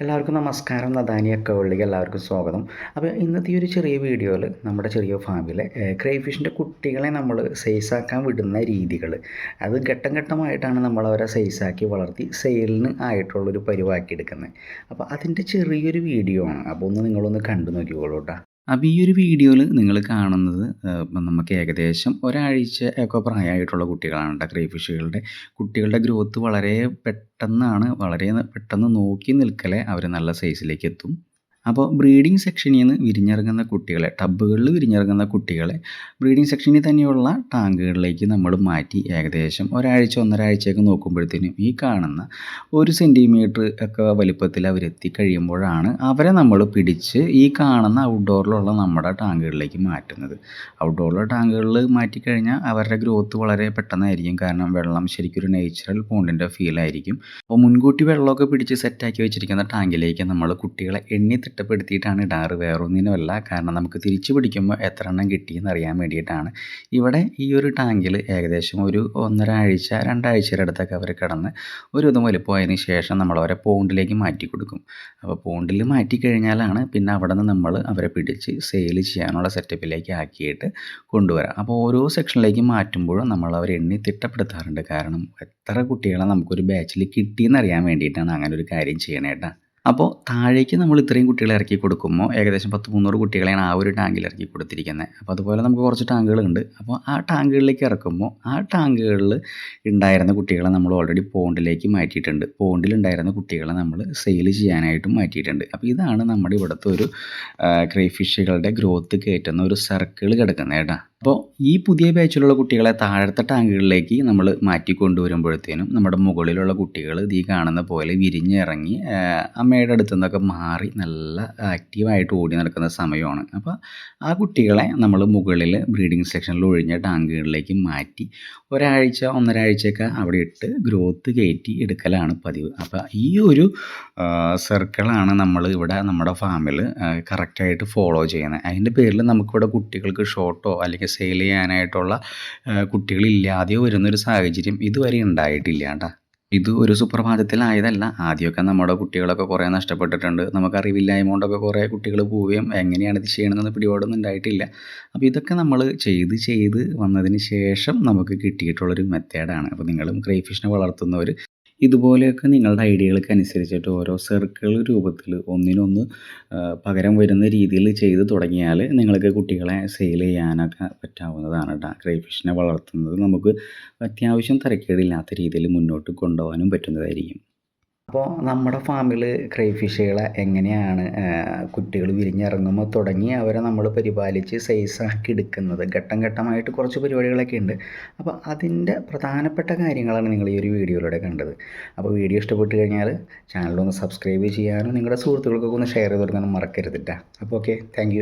എല്ലാവർക്കും നമസ്കാരം. നദാനിയ അക്കവള്ളിക്ക് എല്ലാവർക്കും സ്വാഗതം. അപ്പോൾ ഇന്നത്തെ ഈ ഒരു ചെറിയ വീഡിയോയിൽ നമ്മുടെ ചെറിയ ഫാമിലെ ക്രൈഫിഷിന്റെ കുട്ടികളെ നമ്മൾ സൈസാക്കാൻ വിടുന്ന രീതികൾ. അത് ഘട്ടം ഘട്ടമായിട്ടാണ് നമ്മൾ അവരെ സൈസാക്കി വളർത്തി സെയിലിന് ആയിട്ടുള്ളൊരു പരിവാക്കി എടുക്കുന്നത്. അപ്പോൾ അതിന്റെ ചെറിയൊരു വീഡിയോ ആണ്. അപ്പോൾ ഒന്ന് നിങ്ങളൊന്ന് കണ്ടു നോക്കിക്കോളൂ കേട്ടോ. അപ്പോൾ ഈ ഒരു വീഡിയോയിൽ നിങ്ങൾ കാണുന്നത് നമുക്ക് ഏകദേശം ഒരാഴ്ച ഒക്കെ പ്രായമായിട്ടുള്ള കുട്ടികളാണ് കേട്ടോ. ക്രൈഫിഷുകളുടെ കുട്ടികളുടെ ഗ്രോത്ത് വളരെ പെട്ടെന്നാണ് വളരെ പെട്ടെന്ന് നോക്കി നിൽക്കലേ അവർ നല്ല സൈസിലേക്ക് എത്തും. അപ്പോൾ ബ്രീഡിംഗ് സെക്ഷനിൽ നിന്ന് വിരിഞ്ഞിറങ്ങുന്ന കുട്ടികളെ ടബുകളിൽ വിരിഞ്ഞിറങ്ങുന്ന കുട്ടികളെ ബ്രീഡിംഗ് സെക്ഷനിൽ തന്നെയുള്ള ടാങ്കുകളിലേക്ക് നമ്മൾ മാറ്റി ഏകദേശം ഒരാഴ്ച ഒന്നരാഴ്ചയൊക്കെ നോക്കുമ്പോഴത്തേനും ഈ കാണുന്ന ഒരു സെന്റിമീറ്റർ ഒക്കെ വലിപ്പത്തിൽ അവരെത്തി കഴിയുമ്പോഴാണ് അവരെ നമ്മൾ പിടിച്ച് ഈ കാണുന്ന ഔട്ട്ഡോറിലുള്ള നമ്മുടെ ടാങ്കുകളിലേക്ക് മാറ്റുന്നത്. ഔട്ട്ഡോറിലെ ടാങ്കുകളിൽ മാറ്റിക്കഴിഞ്ഞാൽ അവരുടെ ഗ്രോത്ത് വളരെ പെട്ടെന്നായിരിക്കും. കാരണം വെള്ളം ശരിക്കും ഒരു നേച്ചുറൽ പോണ്ടിന്റെ ഫീലായിരിക്കും അപ്പോൾ മുൻകൂട്ടി വെള്ളമൊക്കെ പിടിച്ച് സെറ്റാക്കി വെച്ചിരിക്കുന്ന ടാങ്കിലേക്ക് നമ്മൾ കുട്ടികളെ എണ്ണി തിട്ടപ്പെടുത്തിയിട്ടാണ് ഇടാറ് വേറൊന്നിനുമല്ല. കാരണം നമുക്ക് തിരിച്ചു പിടിക്കുമ്പോൾ എത്ര എണ്ണം കിട്ടിയെന്ന് അറിയാൻ വേണ്ടിയിട്ടാണ്. ഇവിടെ ഈ ഒരു ടാങ്കിൽ ഏകദേശം ഒരു ഒന്നര ആഴ്ച രണ്ടാഴ്ചയുടെ അടുത്തൊക്കെ അവർ കിടന്ന് ഒരു ഇതും വലിപ്പോയതിന് ശേഷം നമ്മൾ അവരെ പോണ്ടിലേക്ക് മാറ്റി കൊടുക്കും. അപ്പോൾ പോണ്ടിൽ മാറ്റി കഴിഞ്ഞാലാണ് പിന്നെ അവിടെ നിന്ന് നമ്മൾ അവരെ പിടിച്ച് സെയിൽ ചെയ്യാനുള്ള സെറ്റപ്പിലേക്ക് ആക്കിയിട്ട് കൊണ്ടുവരാം. അപ്പോൾ ഓരോ സെക്ഷനിലേക്ക് മാറ്റുമ്പോഴും നമ്മൾ അവരെ എണ്ണി തിട്ടപ്പെടുത്താറുണ്ട്. കാരണം എത്ര കുട്ടികളെ നമുക്കൊരു ബാച്ചിൽ കിട്ടിയെന്നറിയാൻ വേണ്ടിയിട്ടാണ് അങ്ങനെ ഒരു കാര്യം ചെയ്യണേട്ടാ അപ്പോൾ താഴേക്ക് നമ്മൾ ഇത്രയും കുട്ടികളെ ഇറക്കി കൊടുക്കുമ്പോൾ ഏകദേശം പത്ത് മുന്നൂറ് കുട്ടികളെയാണ് ആ ഒരു ടാങ്കിൽ ഇറക്കി കൊടുത്തിരിക്കുന്നത്. അപ്പോൾ അതുപോലെ നമുക്ക് കുറച്ച് ടാങ്കുകളുണ്ട്. അപ്പോൾ ആ ടാങ്കുകളിലേക്ക് ഇറക്കുമ്പോൾ ആ ടാങ്കുകളിൽ ഉണ്ടായിരുന്ന കുട്ടികളെ നമ്മൾ ഓൾറെഡി പോണ്ടിലേക്ക് മാറ്റിയിട്ടുണ്ട്. പോണ്ടിലുണ്ടായിരുന്ന കുട്ടികളെ നമ്മൾ സെയിൽ ചെയ്യാനായിട്ടും മാറ്റിയിട്ടുണ്ട്. അപ്പോൾ ഇതാണ് നമ്മുടെ ഇവിടുത്തെ ഒരു ക്രൈഫിഷുകളുടെ ഗ്രോത്ത് കയറ്റുന്ന ഒരു സർക്കിൾ കിടക്കുന്നത് കേട്ടോ. അപ്പോൾ ഈ പുതിയ ബാച്ചിലുള്ള കുട്ടികളെ താഴത്തെ ടാങ്കുകളിലേക്ക് നമ്മൾ മാറ്റി കൊണ്ടുവരുമ്പോഴത്തേനും നമ്മുടെ മുകളിലുള്ള കുട്ടികൾ ഈ കാണുന്ന പോലെ വിരിഞ്ഞിറങ്ങി അമ്മയുടെ അടുത്തു നിന്നൊക്കെ മാറി നല്ല ആക്റ്റീവായിട്ട് ഓടി നടക്കുന്ന സമയമാണ്. അപ്പോൾ ആ കുട്ടികളെ നമ്മൾ മുകളിൽ ബ്രീഡിംഗ് സെക്ഷനിൽ ഒഴിഞ്ഞ ടാങ്കുകളിലേക്ക് മാറ്റി ഒരാഴ്ച ഒന്നരാഴ്ചയൊക്കെ അവിടെ ഇട്ട് ഗ്രോത്ത് കയറ്റി എടുക്കലാണ് പതിവ്. അപ്പോൾ ഈ ഒരു സർക്കിളാണ് നമ്മൾ ഇവിടെ നമ്മുടെ ഫാമിൽ കറക്റ്റായിട്ട് ഫോളോ ചെയ്യുന്നത്. അതിന്റെ പേരിൽ നമുക്കിവിടെ കുട്ടികൾക്ക് ഷോർട്ടോ അല്ലെങ്കിൽ സെയിൽ ചെയ്യാനായിട്ടുള്ള കുട്ടികളില്ലാതെയോ വരുന്നൊരു സാഹചര്യം ഇതുവരെ ഉണ്ടായിട്ടില്ല കേട്ടോ ഇത് ഒരു സുപ്രഭാതത്തിലായതല്ല. ആദ്യമൊക്കെ നമ്മുടെ കുട്ടികളൊക്കെ കുറേ നഷ്ടപ്പെട്ടിട്ടുണ്ട്. നമുക്കറിവില്ലായ്മ കൊണ്ടൊക്കെ കുറേ കുട്ടികൾ പോവുകയും എങ്ങനെയാണ് ഇത് ചെയ്യണമെന്ന് പിടിപാടൊന്നും ഉണ്ടായിട്ടില്ല. അപ്പോൾ ഇതൊക്കെ നമ്മൾ ചെയ്ത് ചെയ്ത് വന്നതിന് ശേഷം നമുക്ക് കിട്ടിയിട്ടുള്ളൊരു മെത്തേഡാണ്. അപ്പോൾ നിങ്ങളും ക്രൈഫിഷിനെ വളർത്തുന്നവർ ഇതുപോലെയൊക്കെ നിങ്ങളുടെ ഐഡിയകൾക്ക് അനുസരിച്ചിട്ട് ഓരോ സർക്കിൾ രൂപത്തിൽ ഒന്നിനൊന്ന് പകരം വരുന്ന രീതിയിൽ ചെയ്ത് തുടങ്ങിയാൽ നിങ്ങൾക്ക് കുട്ടികളെ സെയിൽ ചെയ്യാനൊക്കെ പറ്റാവുന്നതാണ് കേട്ടോ ക്രൈഫിഷിനെ വളർത്തുന്നത് നമുക്ക് അത്യാവശ്യം തരക്കേടില്ലാത്ത രീതിയിൽ മുന്നോട്ട് കൊണ്ടുപോകാനും പറ്റുന്നതായിരിക്കും. അപ്പോൾ നമ്മുടെ ഫാമിൽ ക്രൈഫിഷുകളെ എങ്ങനെയാണ് കുട്ടികൾ വിരിഞ്ഞിറങ്ങുമ്പോൾ തുടങ്ങി അവരെ നമ്മൾ പരിപാലിച്ച് സൈസാക്കി എടുക്കുന്നത്. ഘട്ടം ഘട്ടമായിട്ട് കുറച്ച് പരിപാടികളൊക്കെ ഉണ്ട്. അപ്പോൾ അതിന്റെ പ്രധാനപ്പെട്ട കാര്യങ്ങളാണ് നിങ്ങൾ ഈ ഒരു വീഡിയോയിലൂടെ കണ്ടത്. അപ്പോൾ വീഡിയോ ഇഷ്ടപ്പെട്ട് കഴിഞ്ഞാൽ ചാനലൊന്ന് സബ്സ്ക്രൈബ് ചെയ്യാനും നിങ്ങളുടെ സുഹൃത്തുക്കൾക്കൊക്കെ ഒന്ന് ഷെയർ ചെയ്ത് കൊടുക്കാനും മറക്കരുതിട്ടാ അപ്പോൾ ഓക്കെ താങ്ക്